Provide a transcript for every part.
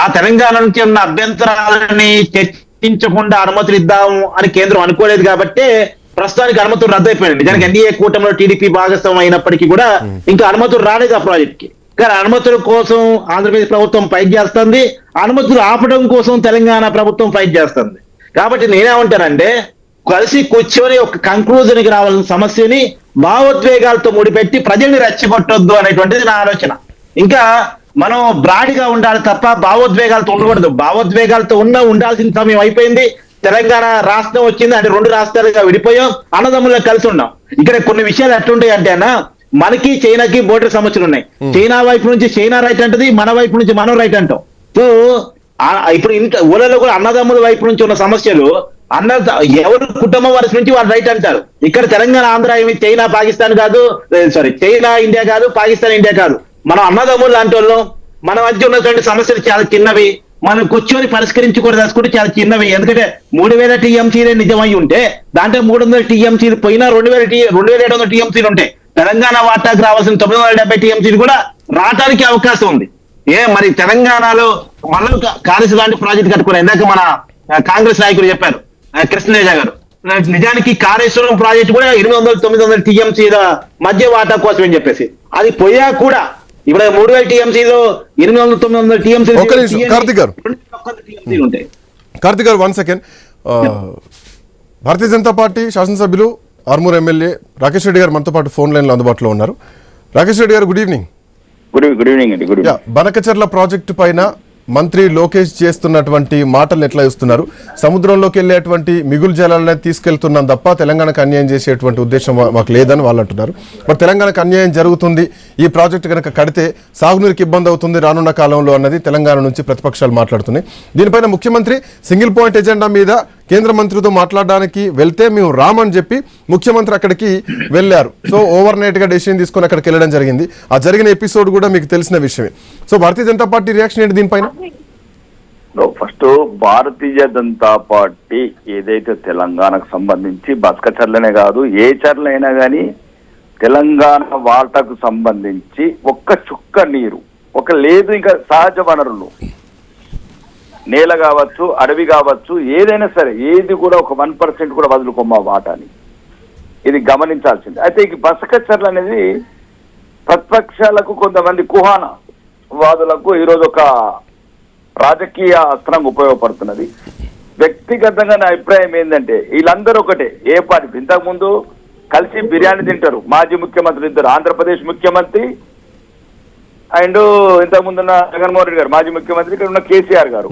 ఆ తెలంగాణ నుంచి ఉన్న అభ్యంతరాలని చర్చించకుండా అనుమతులు ఇద్దాము అని కేంద్రం అనుకోలేదు కాబట్టి ప్రస్తుతానికి అనుమతులు రద్దయిపోయింది నిజానికి ఎన్డీఏ కూటమిలో టీడీపీ భాగస్వామ్యం అయినప్పటికీ కూడా ఇంకా అనుమతులు రాలేదు ఆ ప్రాజెక్ట్కి కానీ అనుమతుల కోసం ఆంధ్రప్రదేశ్ ప్రభుత్వం ఫైట్ చేస్తుంది అనుమతులు ఆపడం కోసం తెలంగాణ ప్రభుత్వం ఫైట్ చేస్తుంది. కాబట్టి నేనేమంటానంటే కలిసి కూర్చొని ఒక కంక్లూజన్కి రావాల్సిన సమస్యని భావోద్వేగాలతో ముడిపెట్టి ప్రజల్ని రెచ్చగొట్టొద్దు అనేటువంటిది నా ఆలోచన. ఇంకా మనం బ్రాడిగా ఉండాలి తప్ప భావోద్వేగాలతో ఉండకూడదు భావోద్వేగాలతో ఉన్న ఉండాల్సిన సమయం అయిపోయింది. తెలంగాణ రాష్ట్రం వచ్చింది అంటే రెండు రాష్ట్రాలుగా విడిపోయాం అన్నదమ్ముల్లో కలిసి ఉన్నాం. ఇక్కడ కొన్ని విషయాలు ఎట్లుంటాయి అంటే అన్న మనకి చైనాకి బోర్డర్ సమస్యలు ఉన్నాయి. చైనా వైపు నుంచి చైనా రైట్ అంటది మన వైపు నుంచి మనం రైట్ అంటాం. సో ఇప్పుడు ఇంత ఊళ్ళలో కూడా అన్నదమ్ముల వైపు నుంచి ఉన్న సమస్యలు అన్న ఎవరు కుటుంబం వరుస నుంచి వాళ్ళు రైట్ అంటారు. ఇక్కడ తెలంగాణ ఆంధ్ర ఏమి చైనా పాకిస్తాన్ కాదు సారీ చైనా ఇండియా కాదు పాకిస్తాన్ ఇండియా కాదు. మనం అన్నదమ్ములు లాంటి వాళ్ళం. మన మధ్య ఉన్నటువంటి సమస్యలు చాలా చిన్నవి. మనం కూర్చొని పరిష్కరించుకోవడం తెలుసుకుంటే చాలా చిన్నవి. ఎందుకంటే మూడు వేల టీఎంసీలే నిజమై ఉంటే దాంట్లో మూడు వందల టీఎంసీలు పోయినా రెండు వేల టీ రెండు వేల ఏడు వందల టీఎంసీలు ఉంటాయి తెలంగాణ వాటాకు రావాల్సిన తొమ్మిది వందల డెబ్బై టీఎంసీలు కూడా రావడానికి అవకాశం ఉంది. ఏ మరి తెలంగాణలో మనం కాళేశ్వరం లాంటి ప్రాజెక్ట్ కట్టుకున్నారు ఇందాక మన కాంగ్రెస్ నాయకులు చెప్పారు. కృష్ణేజ గారు. నిజానికి కాళేశ్వరం ప్రాజెక్ట్ కూడా ఎనిమిది వందల తొమ్మిది వందల టీఎంసీల మధ్య వాటా కోసం అని చెప్పేసి. అది పోయా కూడా ఇప్పుడు మూడు వేల టీఎంసీలో ఎనిమిది వందల తొమ్మిది వందల టీఎంసీ ఒక్క నిమిషం, కార్తీక్ గారు. కార్తిక్ గారు one second. Bharatiya Janata Party శాసనసభ్యులు ఆర్మూర్ ఎమ్మెల్యే రాకేష్ రెడ్డి గారు మనతో పాటు ఫోన్ లైన్లో అందుబాటులో ఉన్నారు. రాకేష్ రెడ్డి గారు good evening. Good good evening అండి గుడ్ బనకచర్ల ప్రాజెక్టు పైన మంత్రి లోకేష్ చేస్తున్నటువంటి మాటలు ఎట్లా ఇస్తున్నారు సముద్రంలోకి వెళ్ళేటువంటి మిగులు జలాలనే తీసుకెళ్తున్నాం తప్ప తెలంగాణకు అన్యాయం చేసేటువంటి ఉద్దేశం మాకు లేదని వాళ్ళు అంటున్నారు. మరి తెలంగాణకు అన్యాయం జరుగుతుంది ఈ ప్రాజెక్టు కనుక కడితే సాగునీరుకి ఇబ్బంది అవుతుంది రానున్న కాలంలో అన్నది తెలంగాణ నుంచి ప్రతిపక్షాలు మాట్లాడుతున్నాయి. దీనిపైన ముఖ్యమంత్రి సింగిల్ పాయింట్ ఎజెండా మీద కేంద్ర మంత్రితో మాట్లాడడానికి వెళ్తే మేము రామని చెప్పి ముఖ్యమంత్రి అక్కడికి వెళ్ళారు. సో ఓవర్ నైట్గా డెసిషన్ తీసుకొని అక్కడికి వెళ్ళడం జరిగింది. ఆ జరిగిన ఎపిసోడ్ కూడా మీకు తెలిసిన విషయమే. So Bharatiya Janata Party reaction ఏంటి దీనిపైన? ఫస్ట్ భారతీయ జనతా పార్టీ ఏదైతే తెలంగాణకు సంబంధించి బస్క చర్లనే కాదు ఏ చర్లైనా కానీ తెలంగాణ వార్తకు సంబంధించి ఒక్క చుక్క నీరు ఒక లేదు ఇంకా సహజ వనరులు నేల కావచ్చు అడవి కావచ్చు ఏదైనా సరే ఏది కూడా ఒక వన్ పర్సెంట్ కూడా వదులుకోమా వాటాని. ఇది గమనించాల్సింది. అయితే ఈ బసక చర్ల అనేది ప్రతిపక్షాలకు కొంతమంది కుహాన వాదులకు ఈరోజు ఒక రాజకీయ అస్త్రంగా ఉపయోగపడుతున్నది. వ్యక్తిగతంగా నా అభిప్రాయం ఏంటంటే వీళ్ళందరూ ఒకటే. ఏ పార్టీ ఇంతకుముందు కలిసి బిర్యానీ తింటారు. మాజీ ముఖ్యమంత్రి ఇద్దరు. ఆంధ్రప్రదేశ్ ముఖ్యమంత్రి అండ్ ఇంతకు ముందు ఉన్న జగన్మోహన్ రెడ్డి గారు మాజీ ముఖ్యమంత్రి ఇక్కడ ఉన్న కేసీఆర్ గారు.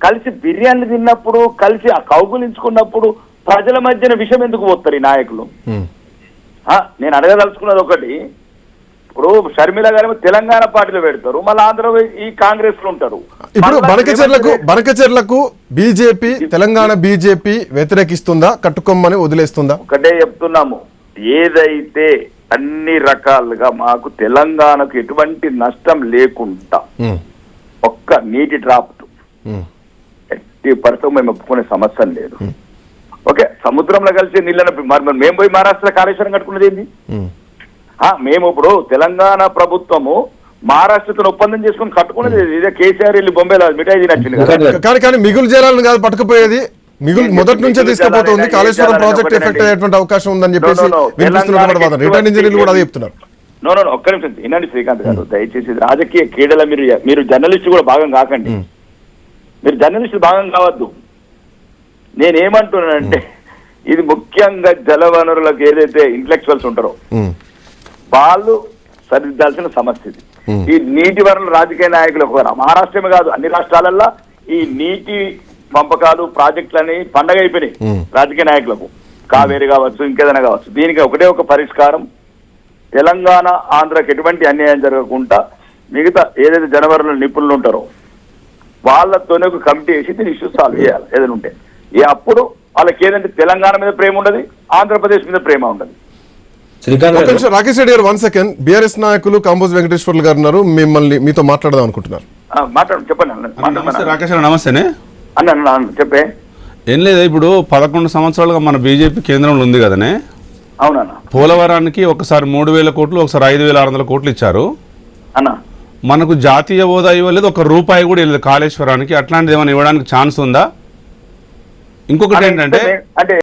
కలిసి బిర్యానీ తిన్నప్పుడు కలిసి ఆ కౌగులించుకున్నప్పుడు ప్రజల మధ్యన విషయం ఎందుకు పోతారు ఈ నాయకులు? నేను అడగదలుచుకున్నది ఒకటి. ఇప్పుడు షర్మిల గారు తెలంగాణ పార్టీలో పెడతారు మళ్ళీ ఆంధ్ర ఈ కాంగ్రెస్లో ఉంటారు. ఇప్పుడు బనకచెర్లకు బనకచెర్లకు బీజేపీ తెలంగాణ బీజేపీ వ్యతిరేకిస్తుందా కట్టుకోమని వదిలేస్తుందా? ఒకటే చెప్తున్నాము. ఏదైతే అన్ని రకాలుగా మాకు తెలంగాణకు ఎటువంటి నష్టం లేకుండా. ఒక్క నీటి డ్రాప్. ఎట్టి పరిస్థితి మేము ఒప్పుకునే సమస్య లేదు ఓకే సముద్రంలో కలిసి నీళ్ళని మరి మేము పోయి మహారాష్ట్ర కాళేశ్వరం కట్టుకున్నది. ఆ, మేము ఇప్పుడు తెలంగాణ ప్రభుత్వము మహారాష్ట్రతో ఒప్పందం చేసుకుని కట్టుకున్నది ఇదే కేసీఆర్ వెళ్ళి బొంబేలో మిఠాయి తినచ్చింది కానీ మిగులు జలాలను కాదు పట్టుకుపోయేది మిగులు మొదటి నుంచే తీసుకుపోతుంది. కాళేశ్వరం ప్రాజెక్ట్ ఎఫెక్ట్ అయ్యేటువంటి అవకాశం ఉందని చెప్పేసి. వినిపిస్తున్నటువంటి వాదన రిటర్న్ ఇంజనీర్లు కూడా అదే చెప్తున్నారు. నో నో నో, ఒక్క నిమిషం. వినండి శ్రీకాంత్ గారు. దయచేసి రాజకీయ క్రీడల మీరు మీరు జర్నలిస్ట్ కూడా భాగం కాకండి. మీరు జర్నలిస్ట్ భాగం కావద్దు. నేనేమంటున్నానంటే ఇది ముఖ్యంగా జల వనరులకు ఏదైతే ఇంటలెక్చువల్స్ ఉంటారో. వాళ్ళు సరిదిద్దాల్సిన సమస్య ఇది. ఈ నీటి వనరుల రాజకీయ నాయకులు ఒక మహారాష్ట్రమే కాదు అన్ని రాష్ట్రాలల్లో ఈ నీటి పంపకాలు ప్రాజెక్టులని పండగ అయిపోయినాయి. రాజకీయ నాయకులకు. కావేరి కావచ్చు ఇంకేదైనా కావచ్చు. దీనికి ఒకటే ఒక పరిష్కారం. తెలంగాణ ఆంధ్రాకి ఎటువంటి అన్యాయం జరగకుండా మిగతా ఏదైతే జనవరుల నిపుణులు ఉంటారో వాళ్ళతోనే ఒక కమిటీ వేసి దీని ఇష్యూ సాల్వ్ చేయాలి ఏదైనా ఉంటే. ఏ అప్పుడు వాళ్ళకి ఏదంటే తెలంగాణ మీద ప్రేమ ఉండదు ఆంధ్రప్రదేశ్ మీద ప్రేమ ఉండదు. రాకేష్ రెడ్డి గారు వన్ సెకండ్. బీఆర్ఎస్ నాయకులు కాంబోజ్ వెంకటేశ్వర్లు గారు ఉన్నారు మిమ్మల్ని మీతో మాట్లాడదాం అనుకుంటున్నారు. ఆ, మాట్లాడు చెప్పండి. నమస్తే రాకేష్ గారు నమస్తేనే. అన్న అన్న, అన్న చెప్పే. ఏం లేదు ఇప్పుడు పదకొండు సంవత్సరాలుగా మన బీజేపీ కేంద్రంలో ఉంది కదనే? అవునన్న. పోలవరానికి ఒకసారి మూడు వేల కోట్లు ఒకసారి ఐదు వేల ఆరు వందల కోట్లు ఇచ్చారు. అన్న. మనకు జాతీయ హోదా ఇవ్వలేదు ఒక రూపాయి కూడా ఇవ్వలేదు కాళేశ్వరానికి. అట్లాంటిది ఏమైనా ఇవ్వడానికి ఛాన్స్ ఉందా? ఇంకొకటి ఏంటంటే అంటే